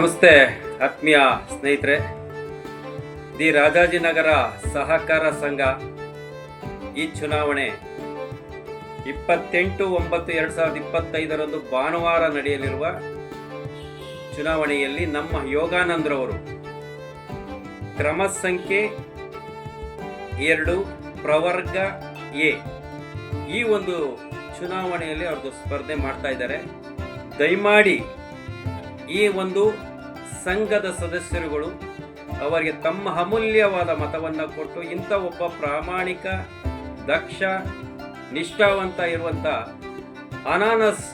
ನಮಸ್ತೆ, ಆತ್ಮೀಯ ಸ್ನೇಹಿತರೆ. ದಿ ರಾಜಾಜಿನಗರ ಸಹಕಾರ ಸಂಘ ಈ ಚುನಾವಣೆ ಇಪ್ಪತ್ತೆಂಟು ಒಂಬತ್ತು ಎರಡು ಸಾವಿರದ ಇಪ್ಪತ್ತೈದರಂದು ಭಾನುವಾರ ನಡೆಯಲಿರುವ ಚುನಾವಣೆಯಲ್ಲಿ ನಮ್ಮ ಯೋಗಾನಂದ್ರವರು ಕ್ರಮ ಸಂಖ್ಯೆ ಎರಡು, ಪ್ರವರ್ಗ ಎ. ಈ ಒಂದು ಚುನಾವಣೆಯಲ್ಲಿ ಅವ್ರದ್ದು ಸ್ಪರ್ಧೆ ಮಾಡ್ತಾ ಇದ್ದಾರೆ. ದಯಮಾಡಿ ಈ ಒಂದು ಸಂಘದ ಸದಸ್ಯರುಗಳು ಅವರಿಗೆ ತಮ್ಮ ಅಮೂಲ್ಯವಾದ ಮತವನ್ನು ಕೊಟ್ಟು ಇಂಥ ಒಬ್ಬ ಪ್ರಾಮಾಣಿಕ, ದಕ್ಷ, ನಿಷ್ಠಾವಂತ ಇರುವಂಥ ಅನಾನಸ್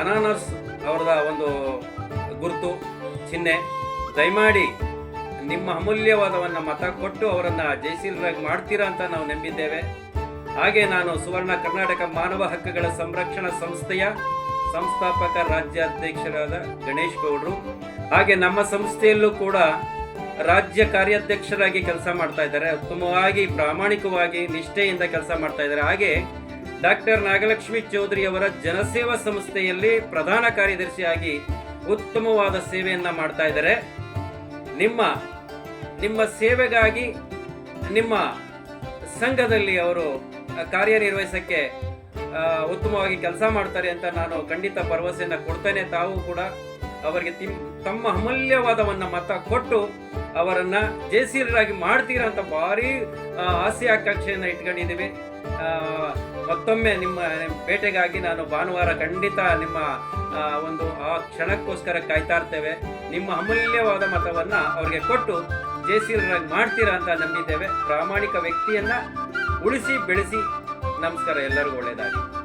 ಅನಾನಸ್ ಅವರದ ಒಂದು ಗುರುತು, ಚಿಹ್ನೆ. ದಯಮಾಡಿ ನಿಮ್ಮ ಅಮೂಲ್ಯವಾದವನ್ನ ಮತ ಕೊಟ್ಟು ಅವರನ್ನು ಜಯಶೀಲರಾಗಿ ಮಾಡ್ತೀರಾ ಅಂತ ನಾವು ನಂಬಿದ್ದೇವೆ. ಹಾಗೆ ನಾನು ಸುವರ್ಣ ಕರ್ನಾಟಕ ಮಾನವ ಹಕ್ಕುಗಳ ಸಂರಕ್ಷಣಾ ಸಂಸ್ಥೆಯ ಸಂಸ್ಥಾಪಕ ರಾಜ್ಯಾಧ್ಯಕ್ಷರಾದ ಗಣೇಶ್ ಗೌಡ್ರು. ಹಾಗೆ ನಮ್ಮ ಸಂಸ್ಥೆಯಲ್ಲೂ ಕೂಡ ರಾಜ್ಯ ಕಾರ್ಯಾಧ್ಯಕ್ಷರಾಗಿ ಕೆಲಸ ಮಾಡ್ತಾ ಇದ್ದಾರೆ. ಉತ್ತಮವಾಗಿ, ಪ್ರಾಮಾಣಿಕವಾಗಿ, ನಿಷ್ಠೆಯಿಂದ ಕೆಲಸ ಮಾಡ್ತಾ ಇದ್ದಾರೆ. ಹಾಗೆ ಡಾಕ್ಟರ್ ನಾಗಲಕ್ಷ್ಮಿ ಚೌಧರಿ ಅವರ ಜನಸೇವಾ ಸಂಸ್ಥೆಯಲ್ಲಿ ಪ್ರಧಾನ ಕಾರ್ಯದರ್ಶಿಯಾಗಿ ಉತ್ತಮವಾದ ಸೇವೆಯನ್ನ ಮಾಡ್ತಾ ಇದ್ದಾರೆ. ನಿಮ್ಮ ನಿಮ್ಮ ಸೇವೆಗಾಗಿ ನಿಮ್ಮ ಸಂಘದಲ್ಲಿ ಅವರು ಕಾರ್ಯನಿರ್ವಹಿಸಕ್ಕೆ ಉತ್ತಮವಾಗಿ ಕೆಲಸ ಮಾಡ್ತಾರೆ ಅಂತ ನಾನು ಖಂಡಿತ ಭರವಸೆಯನ್ನು ಕೊಡ್ತೇನೆ. ತಾವು ಕೂಡ ಅವರಿಗೆ ತಿಮ್ ತಮ್ಮ ಅಮೂಲ್ಯವಾದವನ್ನ ಮತ ಕೊಟ್ಟು ಅವರನ್ನ ಜಯಶೀಲರಾಗಿ ಮಾಡ್ತೀರಾ ಅಂತ ಭಾರಿ ಆಸೆ ಆಕಾಂಕ್ಷೆಯನ್ನು ಇಟ್ಕೊಂಡಿದ್ದೀವಿ. ಮತ್ತೊಮ್ಮೆ ನಿಮ್ಮ ಬೇಟೆಗಾಗಿ ನಾನು ಭಾನುವಾರ ಖಂಡಿತ ನಿಮ್ಮ ಒಂದು, ಆ ಕ್ಷಣಕ್ಕೋಸ್ಕರ ಕಾಯ್ತಾ ಇರ್ತೇವೆ. ನಿಮ್ಮ ಅಮೂಲ್ಯವಾದ ಮತವನ್ನು ಅವರಿಗೆ ಕೊಟ್ಟು ಜಯಶೀಲರಾಗಿ ಮಾಡ್ತೀರಾ ಅಂತ ನಂಬಿದ್ದೇವೆ. ಪ್ರಾಮಾಣಿಕ ವ್ಯಕ್ತಿಯನ್ನ ಉಳಿಸಿ ಬೆಳೆಸಿ ನಮಸ್ಕಾರ ಎಲ್ಲರಿಗೂ ಒಳ್ಳೆಯದಾಗಲಿ.